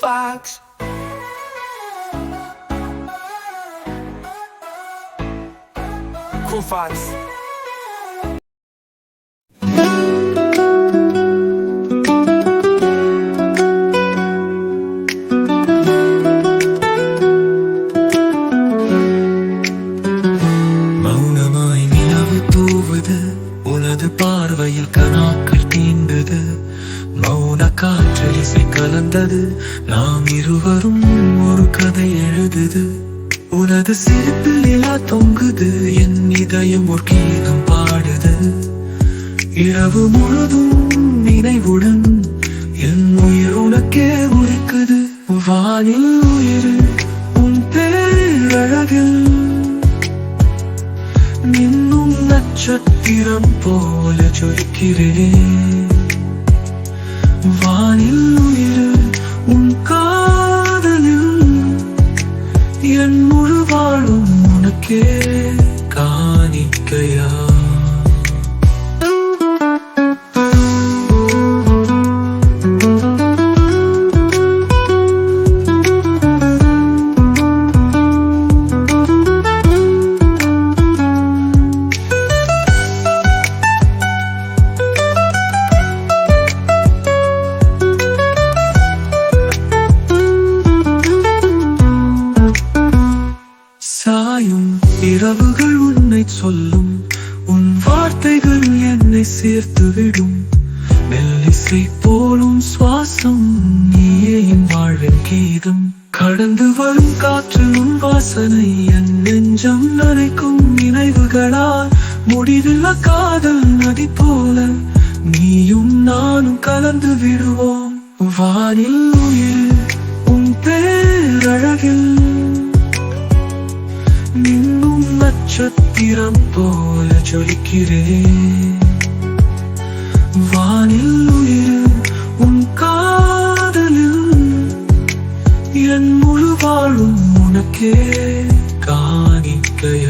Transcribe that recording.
Fox. Cool Fox. பார்வையில் கனாக்கள் தீண்டது மௌன காற்றில் இசை கலந்தது நாம் இருவரும் ஒரு கதை எழுதுது. உனது சிரிப்பில் நிலா தொங்குது. என் இதயம் ஒரு கீதம் பாடுது. இரவு முழுதும் நினைவுடன் என் உயிர் உனக்கே உரைக்குது. வானில் உயிர் உன் பேரில் அழகில் நின்னும் நட்சத்திரம் போல ஜொலிக்கிறேன். வானில் உயிர் உன் காதலில். என் முழு வாழும் உனக்கே காணிக்கையா. இரவுகள் உன்னை சொல்லும் உன் வார்த்தைகள் என்னை சேர்த்து விடும். மெல்லிசை போலும் சுவாசம் நீயே என் வாழ்வின் கீதம். கடந்து வரும் காற்று உன் வாசனை என் நெஞ்சம் நனைக்கும் நினைவுகளால். முடிவில்லா காதல் நதி போல நீயும் நானும் கலந்து விடுவோம். வானில் உயிர் உன் பேரழகில் மந்திரம் போல ஜொலிக்கிறேன். வானில் உயிர் உன் காதலில் என் முழு வாழும் உனக்கே காணிக்கைய